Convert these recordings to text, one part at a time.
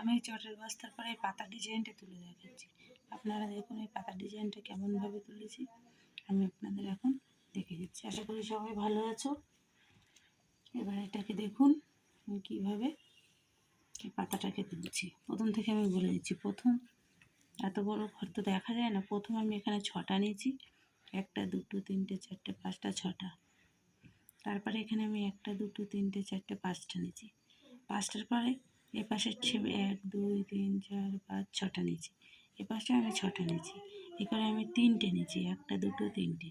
আমি চটের বস্তার পরে এই পাতা ডিজাইনটা তুলে দেখাচ্ছি। আপনারা দেখুন এই পাতা ডিজাইনটা কেমনভাবে তুলেছি। আমি আপনাদের এখন দেখে দিচ্ছি। আশা করি সবাই ভালো আছো। এবার এটাকে দেখুন কীভাবে এই পাতাটাকে তুলছি। প্রথম থেকে আমি বলে দিচ্ছি, প্রথম এত বড় ঘর তো দেখা যায় না। প্রথম আমি এখানে ছটা নিয়েছি। একটা, দুটো, তিনটে, চারটে, পাঁচটা, ছটা। তারপরে এখানে আমি একটা, দুটো, তিনটে, চারটে, পাঁচটা নিয়েছি। পাঁচটার পরে এ পাশের ছেবে এক, দুই, তিন, চার, পাঁচ, ছটা নিয়েছি। এ পাশে আমি ছটা নিয়েছি। এখানে আমি তিনটে নিয়েছি, একটা, দুটো, তিনটে।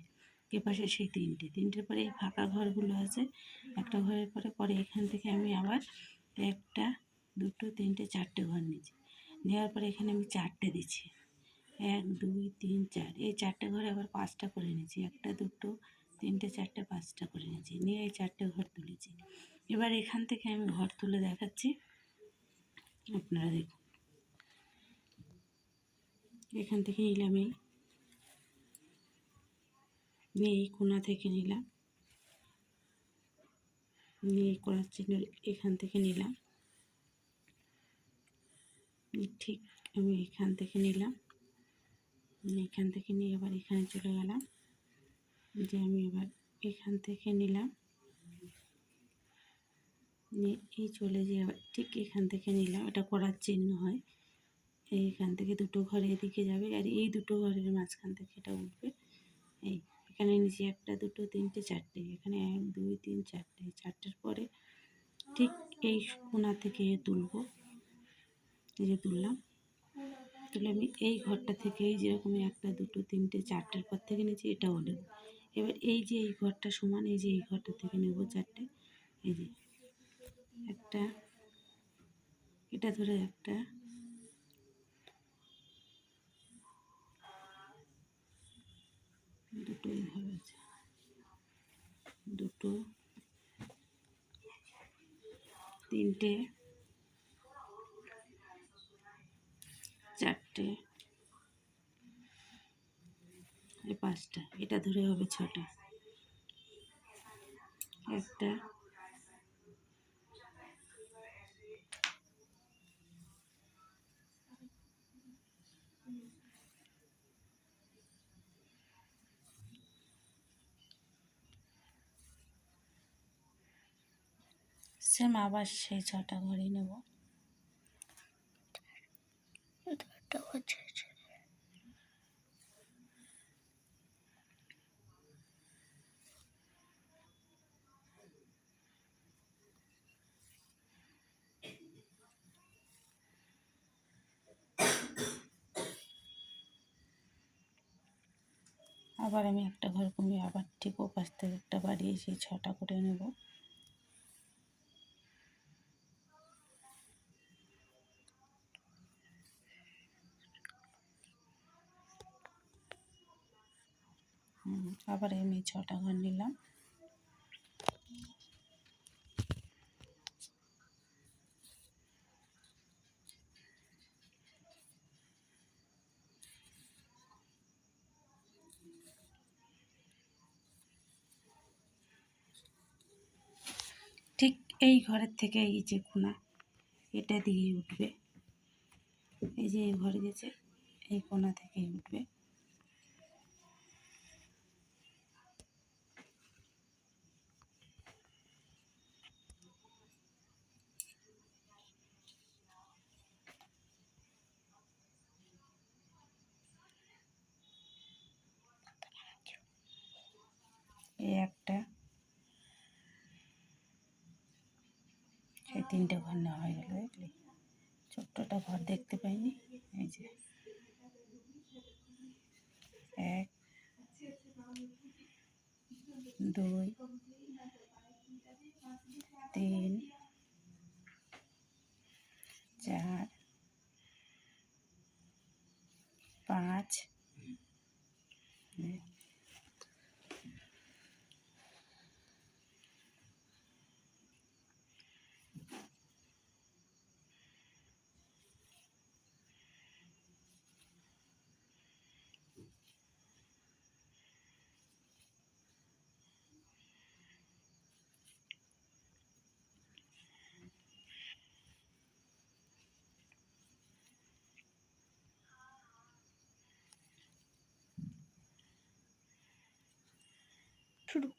এ পাশে সেই তিনটে। তিনটের পরে এই ফাঁকা ঘরগুলো আছে। একটা ঘরের পরে পরে এখান থেকে আমি আবার একটা, দুটো, তিনটে, চারটে ঘর নিয়েছি। নেওয়ার পরে এখানে আমি চারটে দিচ্ছি এক, দুই, তিন, চার। এই চারটে ঘরে আবার পাঁচটা করে নিয়েছি। একটা, দুটো, তিনটে, চারটে, পাঁচটা করে নিয়েছি। নিয়ে এই চারটে ঘর তুলেছি। এবার এখান থেকে আমি ঘর তুলে দেখাচ্ছি। আপনারা দেখুন। এখান থেকে নিলাম এই। নিয়ে এই কোনা থেকে নিলাম। নিয়ে করার চিহ্ন এখান থেকে নিলাম। ঠিক আমি এখান থেকে নিলাম। এখান থেকে নিয়ে এবার এখানে চলে গেলাম। যে আমি এবার এখান থেকে নিলাম। নিয়ে এই চলে যে ঠিক এখান থেকে নিলাম। এটা করার চিহ্ন হয়। এইখান থেকে দুটো ঘর এদিকে যাবে আর এই দুটো ঘরের মাঝখান থেকে এটা উঠবে। এই এখানে নিচে একটা, দুটো, তিনটে, চারটে, এখানে এক, দুই, তিন, চারটে চারটের পরে ঠিক এই কোনা থেকে তুলবো। এই যে তুললাম। তুলে আমি এই ঘরটা থেকে এই যেরকম একটা, দুটো, তিনটে, চারটের পর থেকে নিয়েছি এটাও নেব। এবার এই যে এই ঘরটা সমান, এই যে এই ঘরটা থেকে নেব চারটে। এই যে একটা, এটা ধরে একটা। দুটো এইভাবে দুটো, তিনটে, চারটে পাঁচটা, এটা ধরে হবে ছটা। একটা সেম আবার সেই ছটা ঘড়ি নেব। আবার আমি একটা ঘর কমিয়ে আবার ঠিক ওপাশ থেকে একটা বাড়িয়ে সেই ছটা করে নেব। আবার আমি ছটা ঘর নিলাম ঠিক এই ঘরের থেকে এই যে কোনা এটা দিয়েই উঠবে। এই যে এই ঘরে গেছে, এই কোনা থেকেই উঠবে। এই একটা সেই তিনটে ঘর নেওয়া হয়ে গেল, দেখলি? ছোট্টটা ঘর দেখতে পাইনি, এই যে। এক, দুই, তিন, চার, পাঁচ するん。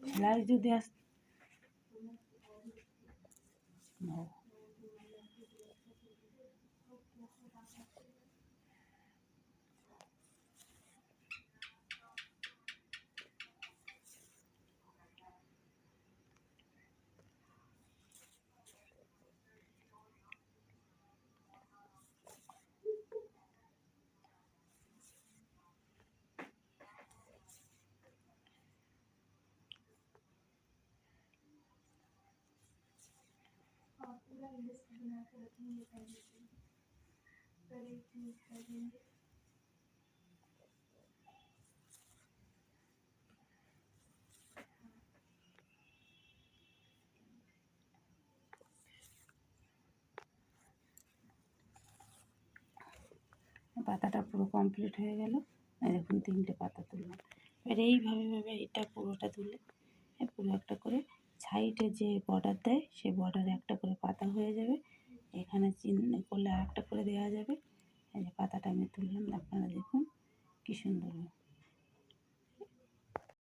সেলাই যদি আস No. পাতাটা পুরো কমপ্লিট হয়ে গেল। দেখুন, তিনটে পাতা তুললাম। এবার এইভাবে ভাবে এটা পুরোটা তুলে পুরো একটা করে সাইডে যে বর্ডার দেয়, সে বর্ডারে একটা করে পাতা হয়ে যাবে। এখানে চিহ্ন করলে একটা করে দেওয়া যাবে। এই যে পাতাটা আমি তুললাম, আপনারা দেখুন কী সুন্দর